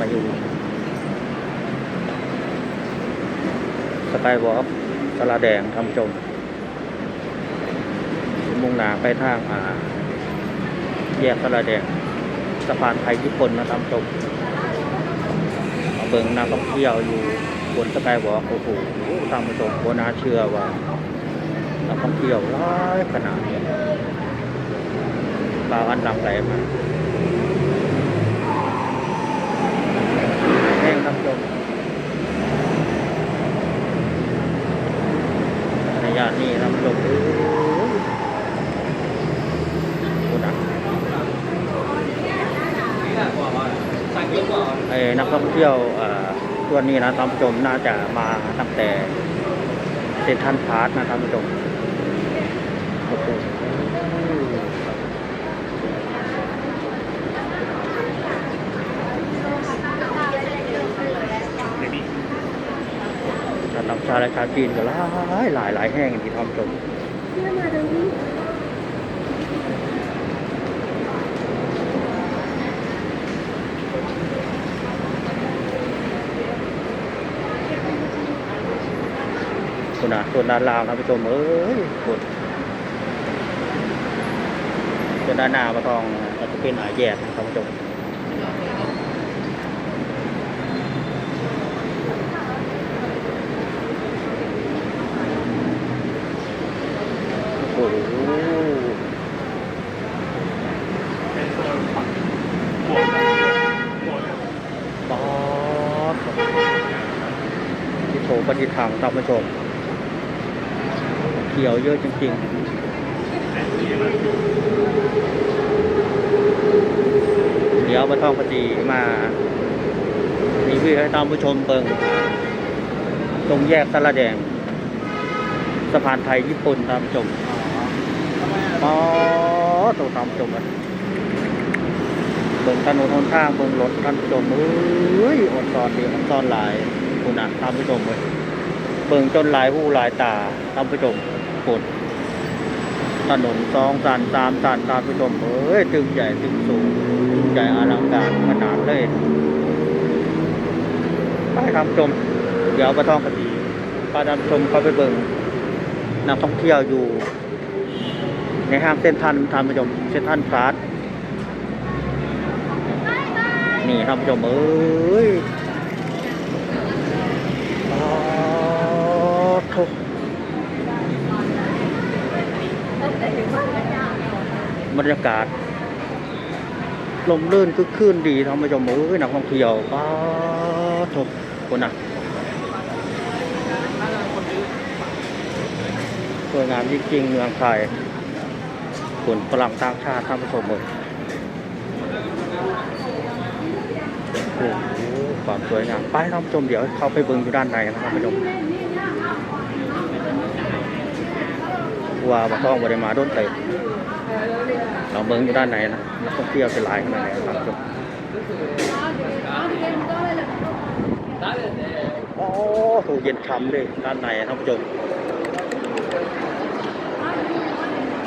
มาอยู่สกายวอล์กสลาแดงท่านผู้ชมมุ่งหน้าไปทางอ่า แยกสลาแดงสะพานไทยญี่ปุ่นนะท่านผู้ชมมาเบิ่งนักท่องเที่ยวอยู่บนสกายวอล์กโอ้โหท่านผู้ชมโบนาเชื่อว่านักท่องเที่ยวหลายขนาดนี้บาอันดังไหลมา แห้งครับชมในย่านนี้ครับชมนะไอ้นักท่องเที่ยวตัวนี้นะท่านผู้ชมน่าจะมาตั้งแต่เซนทรันพาร์ทนะท่านผู้ชมโอ้โหชาว ต่างชาติและชาวจีนก็หลายหลายหลายแห้งที่ท่านคุณนะส่วนด้านล่างท่านผู้ชมเอ้ยคุณส่วนด้านหน้ามาทองก็จจะเป็นหายแยกนะท่านผู้ชมโอ้โหป๊อดที่โถ ปฏิถังท่านผู้ชม เขียวเยอะจริงๆ เดี๋ยวมาท่องปฏิมารีวิวให้ตามผู้ชมเบิงตรงแยกสระแดง สะพานไทยญี่ปุ่นตามผู้ชมอ๋อตรงตามผู้ชมกันเบิ่งถนนทนทางเบิ่งรถท่านผู้ชมเอ้ยอดซอนดีมันซอนหลายคุณอะตามผู้ชมเลย เบิ่งจนหลายผู้หลายตาท่านผู้ชมปวดถนนสองสันสามสันท่านผู้ชมเอ้ยตึงใหญ่ตึงสูงตึงใหญ่อลังการขนาดเลยไปท่านผู้ชมเดี๋ยวไปท่องกันดีพาท่านผู้ชมเข้าไปเบิ่งนักท่องเที่ยวอยู่ ในห้างเส้นทันท่านผู้ชมเส้นทันฟาสนี่ท่านผู้ชมเอ้ย อ๋อทุ กบรรยากาศลมลื่นคึกคืนดีท่านผู้ชมเอ้ยนักท่องเที่ยวป้าทุกคนน่ะสวยงามจริงๆเมืองไทยคนฝรั่งต่างชาติท่านผู้ชมเลยโอ้โหความสวยงามไปท่านผู้ชมเดี๋ยวเข้าไปเบิ่งอยู่ด้านในนะครับท่านผู้ชม ว่าบ่ต้องบริมาโดนเตะเราเบิ่งอยู่ด้านในนะนักท่องเที่ยวเป็นหลายขนาดไหนครับท่านผู้ชมโอ้โหเย็นช่ำเลยด้านในท่านผู้ชม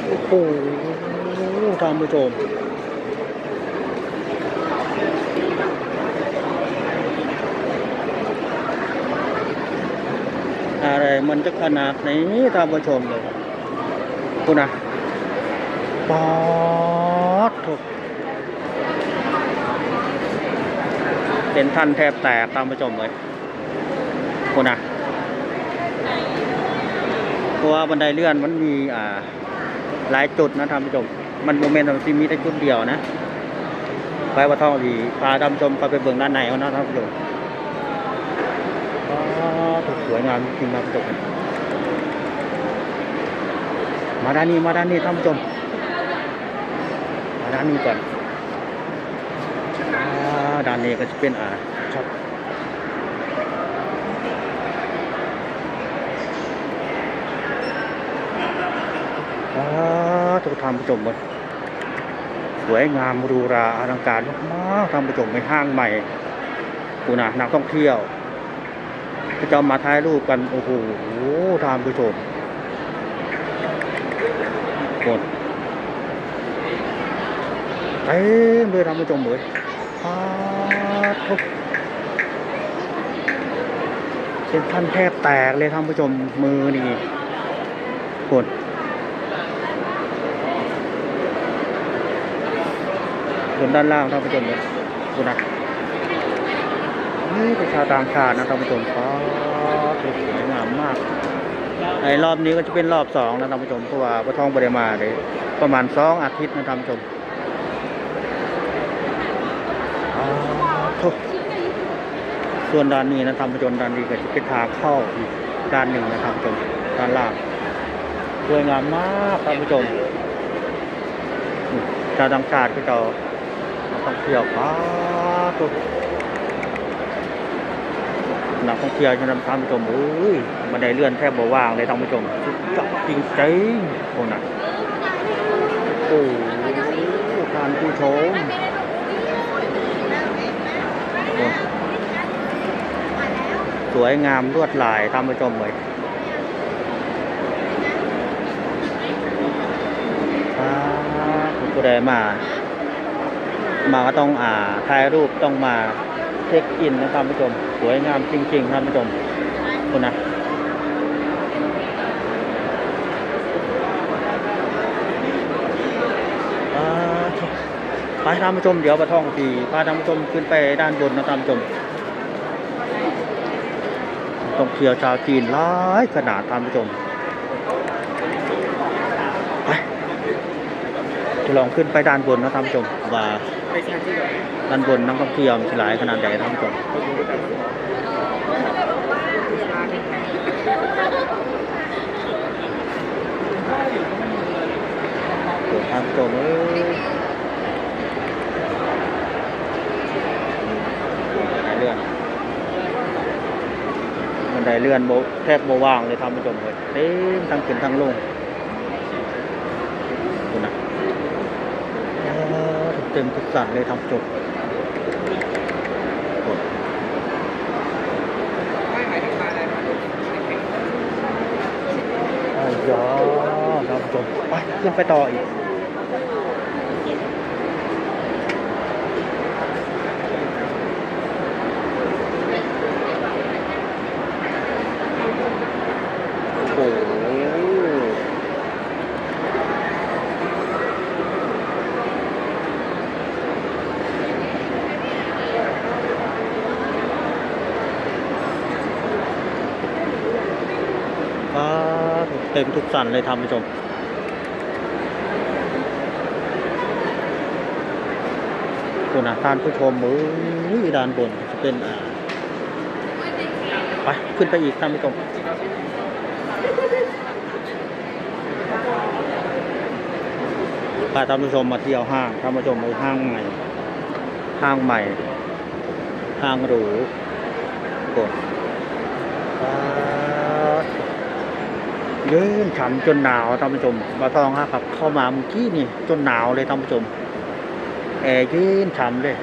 โอ้โหท่านผู้ชมอะไรมันจะขนาดไหนท่านผู้ชมเลย คุณนะปอดถูกเป็นท่านแทบแตกท่านผู้ชมเลยคุณนะเพราะว่าบันไดเลื่อนมันมีอ่าหลายจุดนะท่านผู้ชม มันโมเมนต์ที่มีแต่จุดเดียวนะ ไปว่าท่องดีพาท่านผู้ชมไปไปเบื้องด้านในเอานะท่านผู้ชมอ๋อถูกสวยงามจริงๆครับทุกคน มาด้านนี้มาด้านนี้ท่านผู้ชมมาด้านนี้ก่อนอด้านนี้ก็จะเป็นอ่าช็อปทุกท่านผู้ชมหมดสวยงามหรูหราอลังการมากท่านผู้ชมในห้างใหม่กูนะนักท่องเที่ยวก็จะมาถ่ายรูปกันโอ้โหท่านผู้ชมหมด เต็มเลยท่านผู้ชมเลยปาทุกเป็นท่านแทบแตกเลยท่านผู้ชมมือนี่กดส่วนด้านล่างท่านผู้ชมเลยดูนะนี่ป็นชาต่างชาตินะท่านผู้ชมปาดสวยงามมากในรอบนี้ก็จะเป็นรอบสองนะท่านผู้ชมเพราะว่าพระทองบริมาเลยประมาณสองอาทิตย์นะท่านผู้ชมอ่า ทุกส่วนด้านนี้นะท่านผู้ชมด้านนี้ก็จะเป็นทางเข้าอีกด้านหนึ่งนะท่านผู้ชมด้านล่างสวยงามมากท่านผู้ชมชาวต่างชาติก็จะมาท่องเที่ยวป้าทุกนักท่องเที่ยวจะนำท่านผู้ชมเอ้ยบันไดเลื่อนแทบบ่ว่างเลยท่านผู้ชมสุดยอดจริงๆโอ้นะโอ้ท่านผู้ชมโอ้ สวยงามลวดลายท่านผู้ชมเลยครับผู้ใดมา มาก็ต้องอ่าถ่ายรูปต้องมาเช็คอินนะท่านผู้ชม สวยงามจริงๆท่านผู้ชมคุณนะอ่าไปท่านผู้ชมเดี๋ยวประท่องทีพาท่านผู้ชมขึ้นไปด้านบนนะท่านผู้ชม ต้องเที่ยวชาวจีนหลายขนาดท่านผู้ชมไปจะลองขึ้นไปด้านบนนะท่านผู้ชมว่าด้านบนนักท่องเที่ยวมีหลายขนาดใหญ่ท่านผู้ชมท่านผู้ชมเอ้ยบันไดเลื่อนบัน ไดเลื่อนโบแทบโบว่างเลยท่านผู้ชมเลยเต็มทั้งขึ้นทั้งลงคุณนะเต็มทุกสัตว์เลยท่านผู้ชมไอ้ยอท่านผู้ชมไปขึ้นไปต่ออีก เต็มทุกสันเลยท่านผู้ชมคุณนะท่านผู้ชมมือด้านบนจะเป็นอ่าไปขึ้นไปอีกท่านผู้ชมพาท่านผู้ชมมาเที่ยวห้างท่านผู้ชมไปห้างใหม่ ห้างใหม่ ห้างหรูกด ยืนฉ่ำจนหนาวท่านผู้ชมมาทองฮะครับ เข้ามาเมื่อกี้นี่จนหนาวเลยท่านผู้ชมแอร์เย็นฉ่ำเลย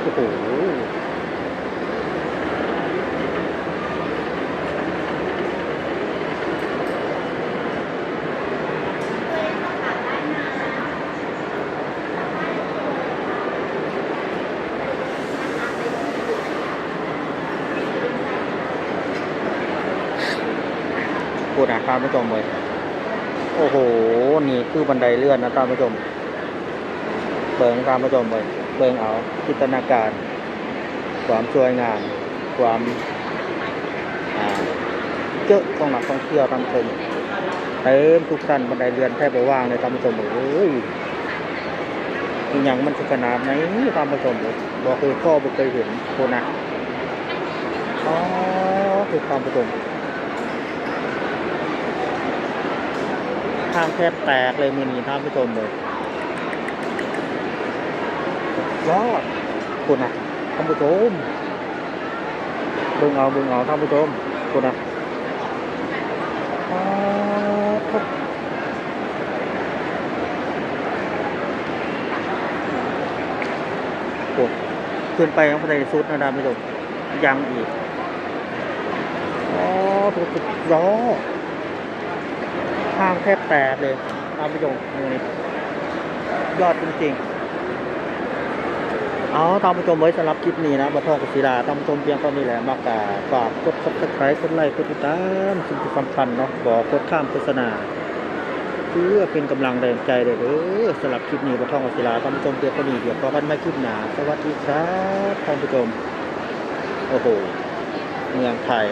โอ้โห นะท่านผู้ชมเลยโอ้โห นี่คือบันไดเลื่อนนะท่านผู้ชมเบิงท่านผู้ชมเลยเบิงเอาจินตนาการ ความสวยงาม ความเจอะของนักท่องเที่ยวท่านผู้ชมเต็มทุกสั้นบันไดเลื่อนแทบว่างเลยท่านผู้ชมเอ้ยอีหยังมันขนาดไหนท่านผู้ชมเลยบอกคือพ่อไม่เคยเห็นคนนะอ๋อคือท่านผู้ชมางแทบแตกเลยมือนี้ท่านผู้ชมเลยยอดคุณนะท่านผู้ชมบิ่งเอาบิ่งเอาท่านผู้ชมคุณนะโอ้ขึ้นไปยังไม่ได้สุดนะท่านผู้ชมยังอีกอ๋อตัวสุดยอด ห้างแทบแตกเลยท่านผู้ชมนี่ยอดจริงๆ เอาท่านผู้ชมไว้สำหรับคลิปนี้นะบัทองกุศิลาท่านผู้ชมเพียงเท่านี้แหละมากาฝากกด subscribe กดไลค์กดติดตามสิ่งที่สำคัญเนาะบอกกดข้ามโฆษณาเพื่อเป็นกำลังแรงใจเลยเด้อสำหรับคลิปนี้บัทองกุศิลาท่านผู้ชมเพียงเท่านี้เดี๋ยวพอกันไม่คลิปหนาสวัสดีครับท่านผู้ชมโอ้โหเมืองไทย